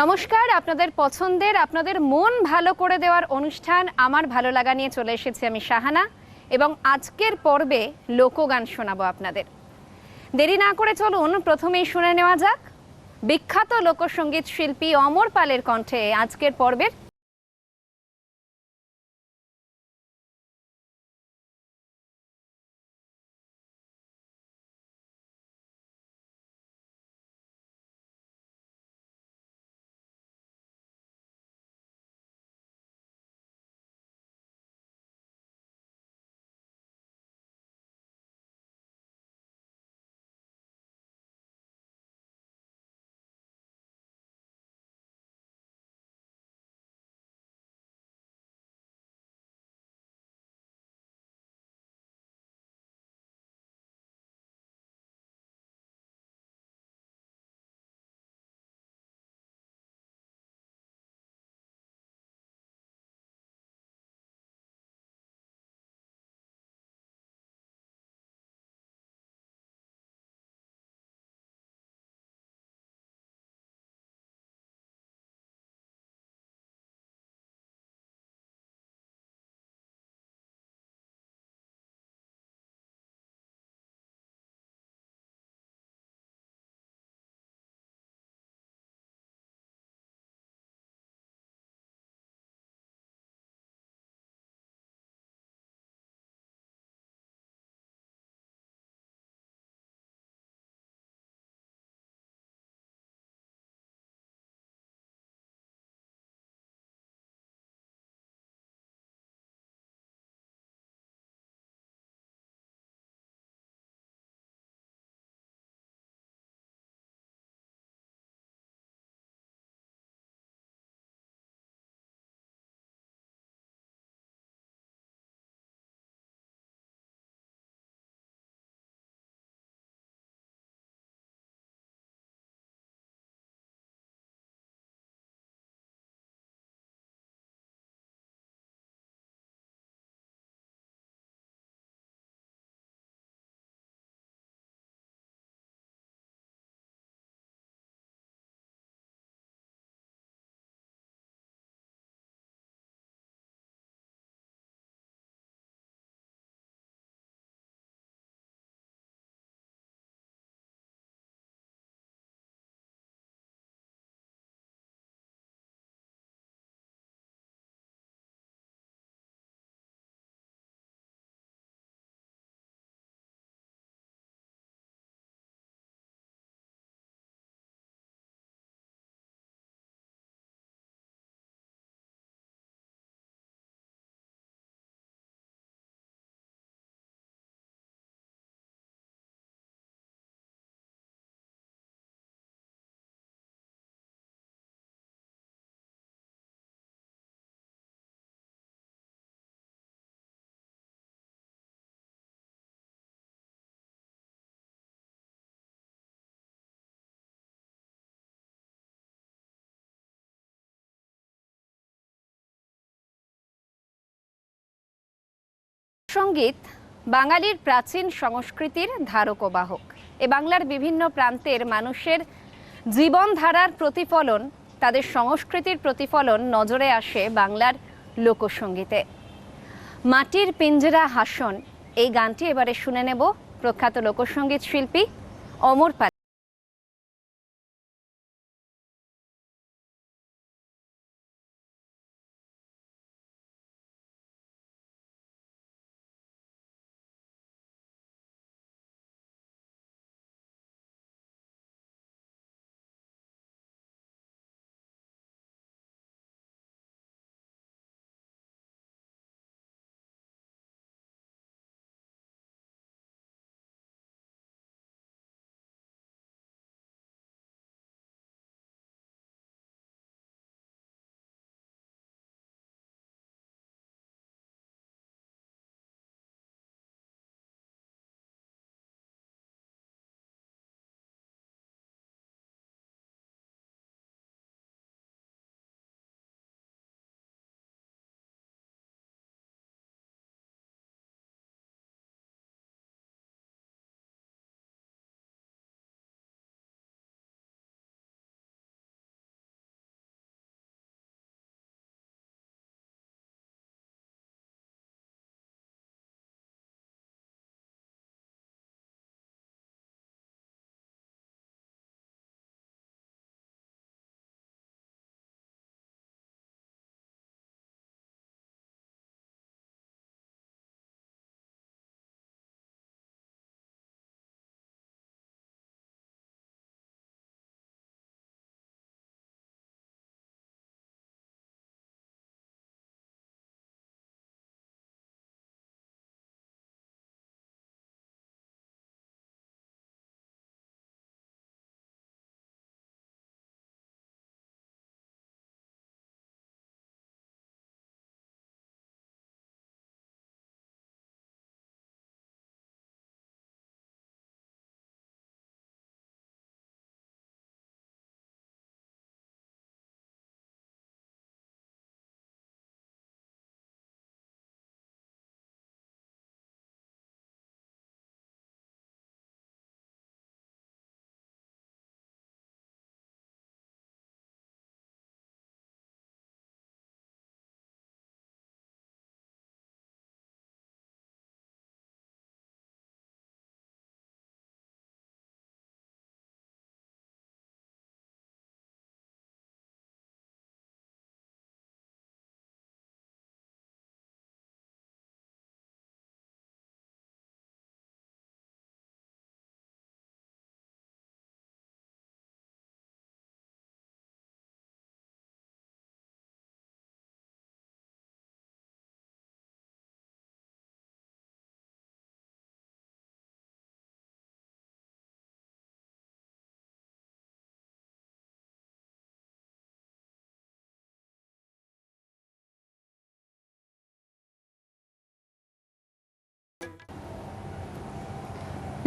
নমস্কার, আপনাদের পছন্দের, আপনাদের মন ভালো করে দেওয়ার অনুষ্ঠান আমার ভালো লাগা নিয়ে চলে এসেছি আমি শাহানা এবং আজকের পর্বে লোকগান শোনাবো আপনাদের। দেরি না করে চলুন, প্রথমেই শুনে নেওয়া যাক। বিখ্যাত লোকসঙ্গীত শিল্পী অমর পালের কণ্ঠে আজকের পর্বের সংগীত বাঙালির প্রাচীন সংস্কৃতির ধারক বাহক এ বাংলার বিভিন্ন প্রান্তের মানুষের জীবনধারার প্রতিফলন, তাদের সংস্কৃতির প্রতিফলন নজরে আসে বাংলার লোকসঙ্গীতে। মাটির পিঞ্জরা হাসন, এই গানটি এবারে শুনে নেব প্রখ্যাত লোকসঙ্গীত শিল্পী অমর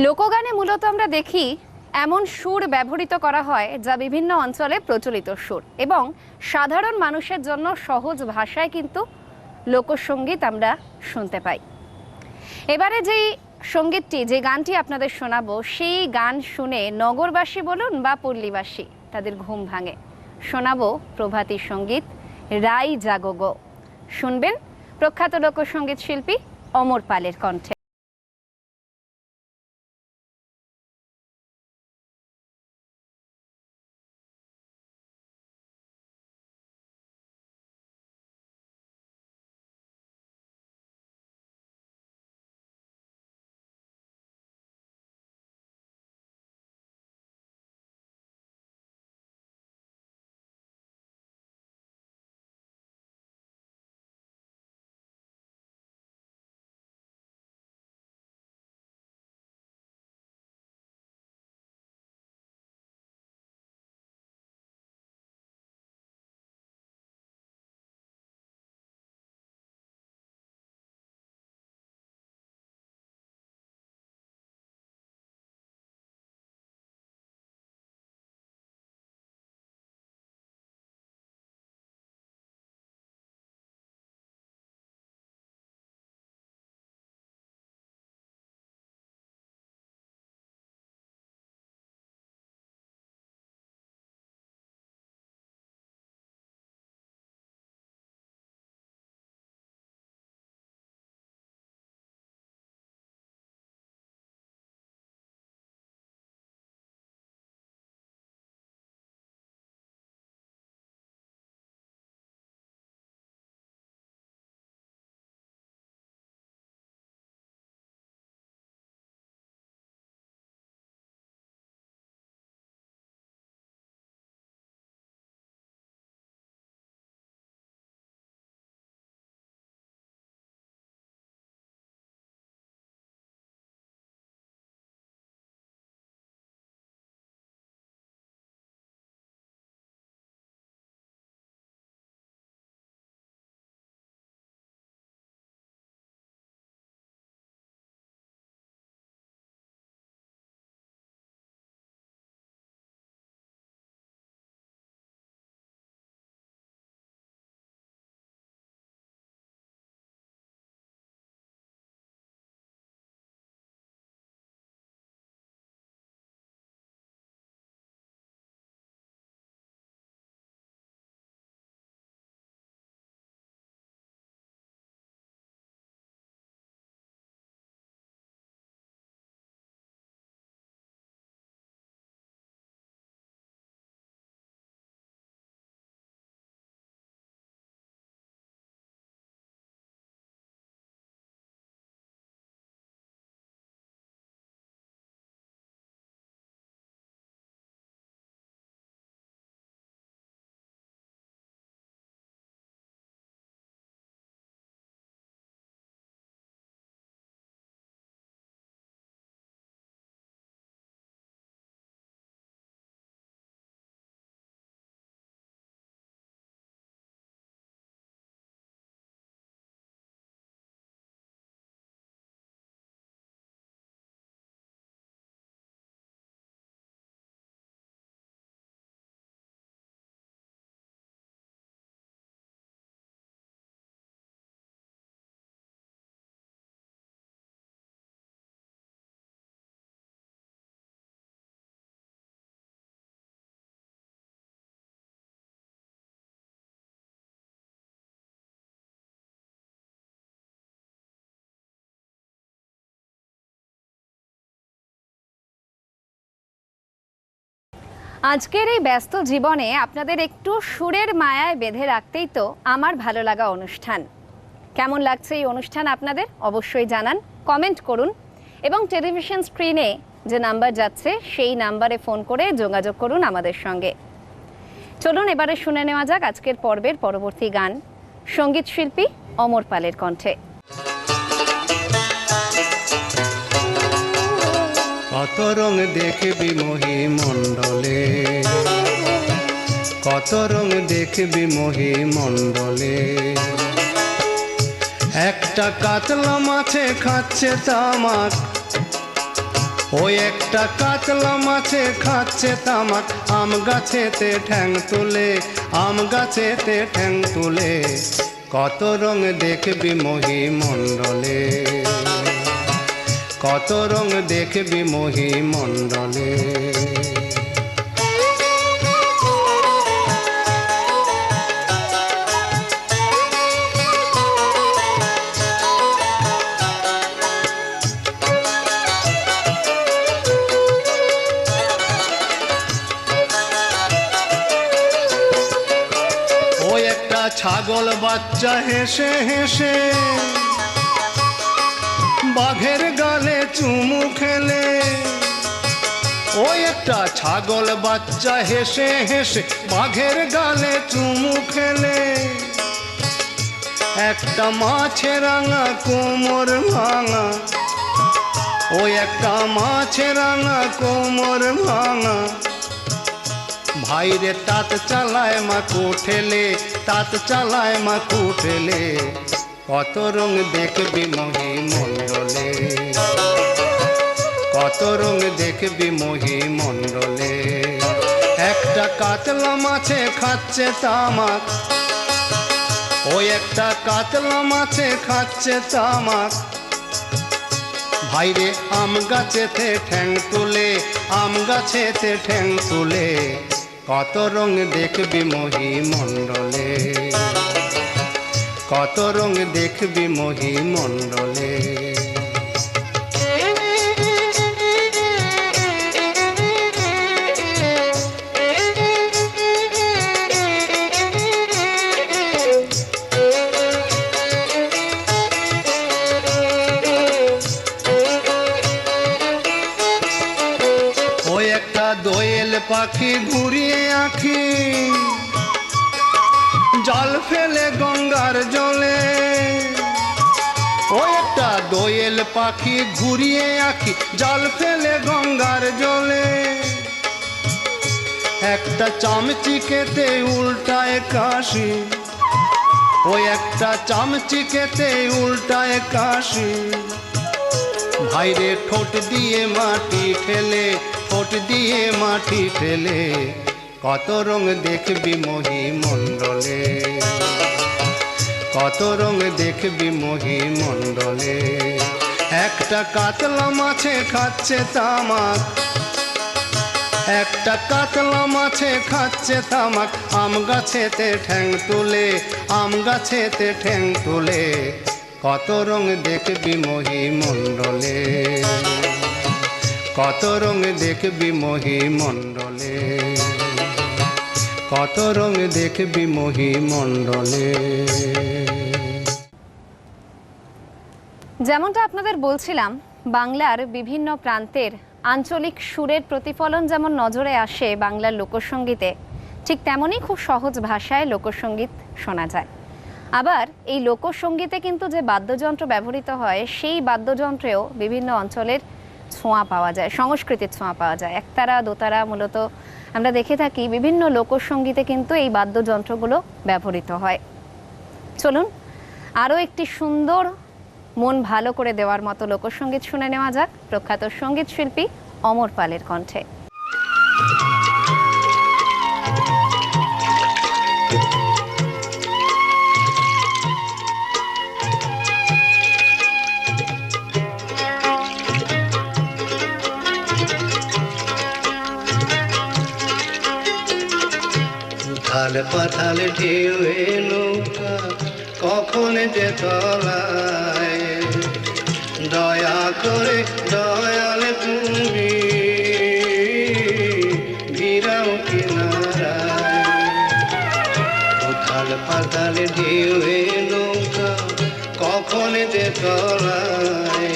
লোকগানে মূলত আমরা দেখি এমন সুর ব্যবহৃত করা হয় যা বিভিন্ন অঞ্চলে প্রচলিত সুর এবং সাধারণ মানুষের জন্য সহজ ভাষায় কিন্তু লোকসঙ্গীত আমরা শুনতে পাই। এবারে যেই সঙ্গীতটি, যে গানটি আপনাদের শোনাবো, সেই গান শুনে নগরবাসী বলুন বা পল্লীবাসী, তাদের ঘুম ভাঙে। শোনাবো প্রভাতী সংগীত, রাই জাগগো শুনবেন প্রখ্যাত লোকসঙ্গীত শিল্পী অমর পালের কণ্ঠে। আজকের এই ব্যস্ত জীবনে আপনাদের একটু সুরের মায়ায় বেঁধে রাখতেই তো আমার ভালো লাগা অনুষ্ঠান। কেমন লাগছে এই অনুষ্ঠান আপনাদের? অবশ্যই জানান, কমেন্ট করুন এবং টেলিভিশন স্ক্রিনে যে নাম্বার যাচ্ছে, সেই নাম্বারে ফোন করে যোগাযোগ করুন আমাদের সঙ্গে। চলুন এবারে শুনে নেওয়া যাক আজকের পর্বের পরবর্তী গান। সংগীত শিল্পী অমর পালের কণ্ঠে। কত রং দেখবি মহি মণ্ডলে কত রং দেখবি মহি মণ্ডলে একটা কাতলা মাছে খাচ্ছে তামাক ওই একটা কাতলা মাছে খাচ্ছে তামাক। আম গাছেতে ঠ্যাং তুলে, আম গাছেতে ঠ্যাং তুলে, কত রং দেখবি মহি মণ্ডলে কত রং দেখবি মহি মণ্ডলে ছাগল বাচ্চা হেসে হেসে বাঘের গালে চুমু খেলে। ও একটা ছাগল বাচ্চা হেসে হেসে বাঘের গালে চুমু খেলে। একটা মাছের রাঙা, কোমর ভাঙা। ও একটা মাছের রাঙা, কোমর ভাঙা। ভাইরে তাত চালায় মা কুঠেলে, তাত চালায় মা কুঠেলে। কত রং দেখবি মহি মণ্ডলে? কত রং দেখবি মহি মণ্ডলে? একটা কাতলা মাছে খাচ্ছে তামাক। ওই একটা কাতলা মাছে খাচ্ছে তামাক। ভাইরে, আম গাছেতে ঠ্যাং তুলে, আম গাছেতে ঠ্যাং তুলে। কত রং দেখবি মহি মণ্ডলে? কত রং দেখবি মহি মণ্ডলে ওই দোয়েল পাখি ঘুরিয়ে আঁখি। জল ফেলে গঙ্গার জলে। ওই একটা দোয়েল পাখি ঘুরিয়ে আঁকি, জল ফেলে গঙ্গার জলে। একটা চামচিকেতে উল্টায় কাশি, ওই একটা চামচিকেতে উল্টায় কাশি। ভাইরে ঠোঁট দিয়ে মাটি ফেলে, ঠোঁট দিয়ে মাটি ফেলে। কত রং দেখবি মহি মণ্ডলে কত রং দেখবি মহি মণ্ডলে একটা কাতলা মাছে খাচ্ছে তামাক। একটা কাতলা মাছে খাচ্ছে তামাক। আম গাছেতে ঠ্যাং তুলে, আম গাছেতে ঠ্যাং তুলে। কত রং দেখবি মহি মণ্ডলে কত রং দেখবি মহি মণ্ডলে কত রং দেখবি মহি মণ্ডলে যেমনটা আপনাদের বলছিলাম, বাংলার বিভিন্ন প্রান্তের আঞ্চলিক সুরের প্রতিফলন যেমন নজরে আসে বাংলার লোকসঙ্গীতে, ঠিক তেমনই খুব সহজ ভাষায় লোকসঙ্গীত শোনা যায়। আবার এই লোকসঙ্গীতে কিন্তু যে বাদ্যযন্ত্র ব্যবহৃত হয়, সেই বাদ্যযন্ত্রেও বিভিন্ন অঞ্চলের ছোঁয়া পাওয়া যায়, সংস্কৃতির ছোঁয়া পাওয়া যায়। একতারা, দোতারা মূলত আমরা দেখে থাকি বিভিন্ন লোকসঙ্গীতে কিন্তু এই বাদ্যযন্ত্রগুলো ব্যবহৃত হয়। চলুন, আরও একটি সুন্দর মন ভালো করে দেওয়ার মতো লোকসঙ্গীত শুনে নেওয়া যাক। প্রখ্যাত সংগীত শিল্পী অমর পালের কণ্ঠে। উথাল পাথাল ঢেউ নৌকা কখন যে তলায়? দয়া করে দয়াল তুমি ভিড়াও কিনারায়। উথাল পাতাল ঢেউ নৌকা কখন যে তলায়?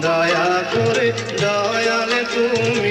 দয়া করে দয়াল তুমি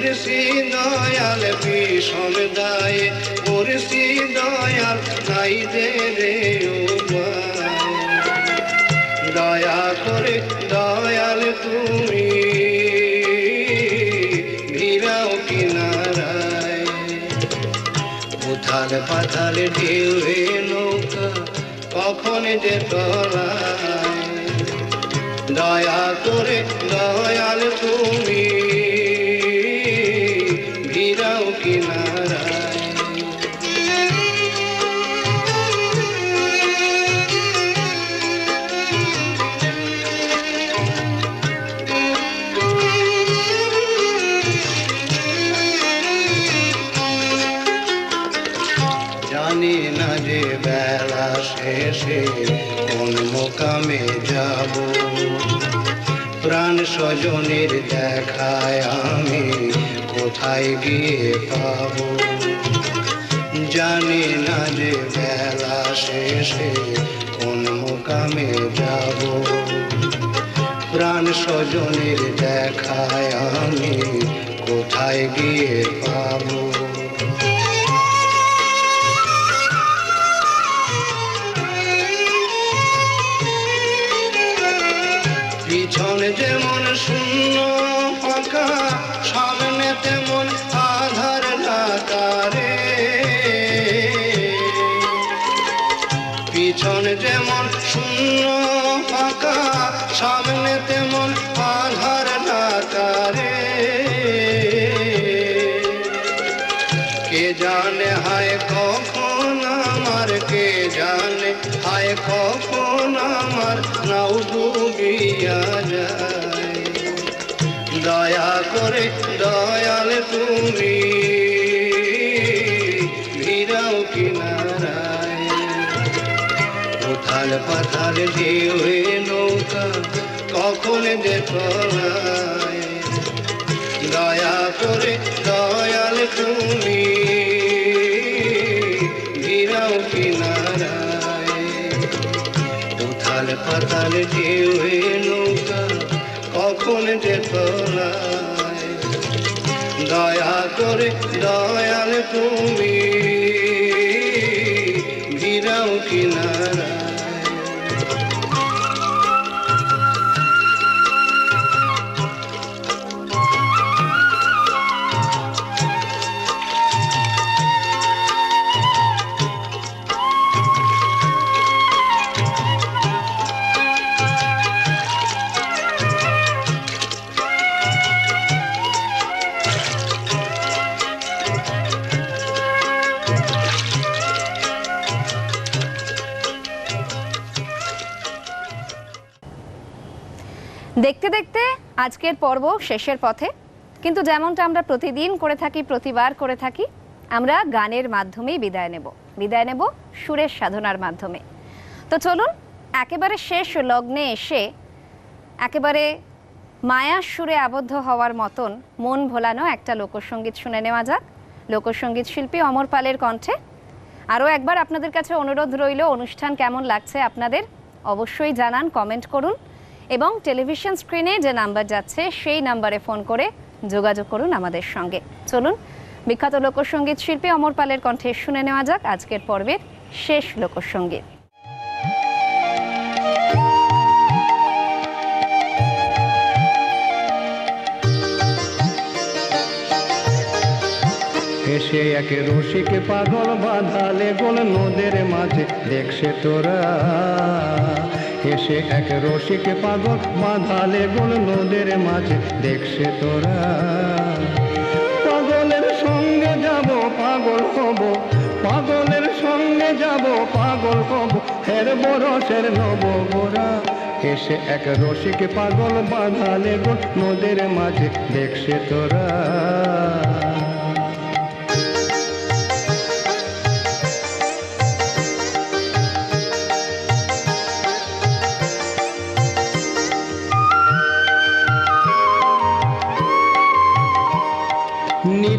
পড়ছি দয়াল বিষম দায়ে পড়ছি দয়াল নাই দে রে দয়া করে দয়াল তুমি ভিড়াও কিনারায়। উথাল পাথাল ঢেউ নৌকা কখন যে তলায়। দয়া করে দয়াল তুমি কোন মোকামে যাব? প্রাণ স্বজনের দেখায় আমি কোথায় গিয়ে পাব? জানি না যে বেলা শেষে কোন মোকামে যাব? প্রাণ স্বজনের দেখায় আমি কোথায় গিয়ে পাবো? का পাথাল ঢেউ নৌকা কখন যে তলায় দয়া করে, দয়াল তুমি ভিড়াও কিনারায়। উথাল পাতাল ঢেউ হে নৌকা কখন যে তলায় দয়া করে, দয়াল তুমি দেখতে দেখতে আজকের পর্ব শেষের পথে। কিন্তু যেমনটা আমরা প্রতিদিন করে থাকি, প্রতিবার করে থাকি, আমরা গানের মাধ্যমেই বিদায় নেব। বিদায় নেব সুরের সাধনার মাধ্যমে। তো চলুন, একেবারে শেষ লগ্নে এসে একেবারে মায়ার সুরে আবদ্ধ হওয়ার মতন মন ভোলানো একটা লোকসঙ্গীত শুনে নেওয়া যাক। লোকসঙ্গীত শিল্পী অমর পালের কণ্ঠে। আরও একবার আপনাদের কাছে অনুরোধ রইল, অনুষ্ঠান কেমন লাগছে আপনাদের অবশ্যই জানান, কমেন্ট করুন। এবং টেলিভিশন স্ক্রিনে যে নাম্বার যাচ্ছে, সেই নাম্বারে ফোন করে যোগাযোগ করুন আমাদের সঙ্গে। চলুন, বিখ্যাত লোকসঙ্গীত শিল্পী অমর পালের কণ্ঠে শুনে নেওয়া যাক আজকের পর্বের শেষ লোকসঙ্গীত। এসে এক রসিক পাগল বাঁধালে গোল নদের মাঝে, দেখছে তোরা। এসে এক রসিক পাগল বাঁধালে গোল নদের মাঝে, দেখছে তোরা। পাগলের সঙ্গে যাব, পাগল হব। পাগলের সঙ্গে যাব, পাগল হব। হের বরসের নব গোরা এসে এক রসিক পাগল বাঁধালে গোল নদের মাঝে, দেখছে তোরা।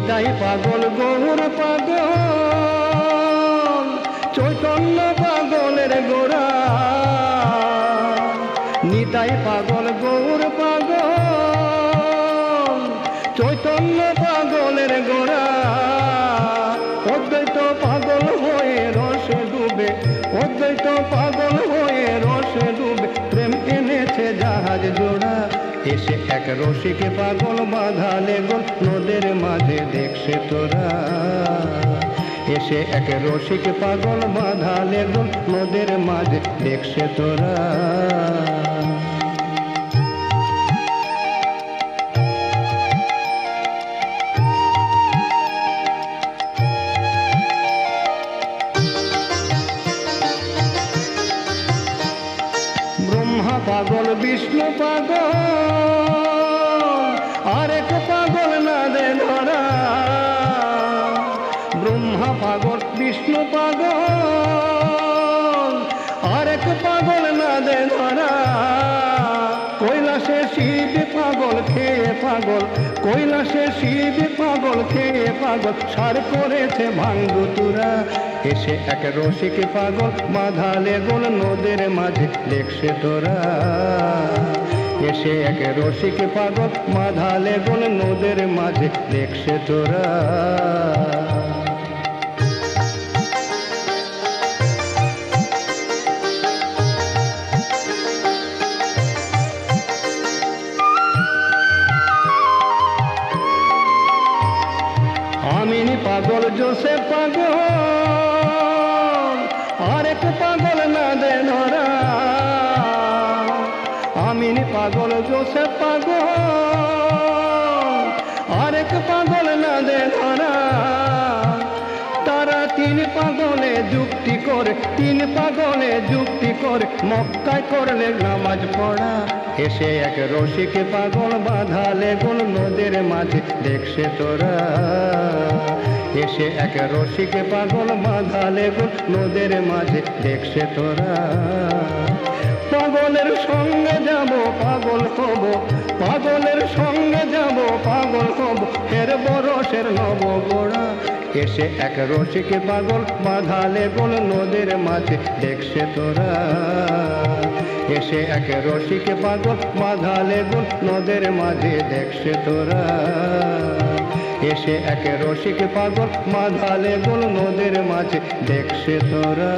নিতাই পাগল গৌর পাগল, চৈতন্য পাগলের গোড়া। নিতাই পাগল গৌর পাগল, চৈতন্য পাগলের গোড়া। অদ্বৈত পাগল হয়ে রসে ডুবে, অদ্বৈত পাগল হয়ে রসে ডুবে, প্রেম এনেছে জাহাজ জোড়া। এসে এক রসিকে পাগল বাঁধালে গোল নদের মাঝে দেখছে তোরা। এসে এক রসিক পাগল বাঁধালে গোল নদের মাঝে দেখছে তোরা। পাগল, বিষ্ণু পাগল কৈলাসে শিব পাগল খেয়ে পাগল? সার করেছে ভাঙ্গুতুরা এসে এক রসিক পাগল মাধালে গোল নদের মাঝে দেখছে তোরা। এসে এক রসিক পাগল মাধালে গোল নদের মাঝে দেখছে তোরা। জোসে পাগল আরেক পাগল না দে ধরা আমিনি পাগল জোসে পাগল আরেক পাগল না দে ধরা তারা তিন পাগলে যুক্তি করে তিন পাগলে যুক্তি করে মক্কায় করলে নামাজ পড়া এসে এক রসিকে পাগল বাঁধালে গোল নদের মাঝে, দেখছে তোরা। এসে এক রসিকে পাগল বাঁধালে গোল নদের মাঝে দেখছে তোরা। পাগলের সঙ্গে যাব, পাগল হব। পাগলের সঙ্গে যাব, পাগল হব। এর বরসের নব গোড়া এসে এক রসিকে পাগল বাঁধালে গোল নদের মাঝে দেখছে তোরা। এসে এক রসিকে পাগল বাঁধালে গোল নদের মাঝে দেখছে তোরা। এসে এক রসিক পাগল মাধালে গোল নদের মাঝে দেখছে তোরা।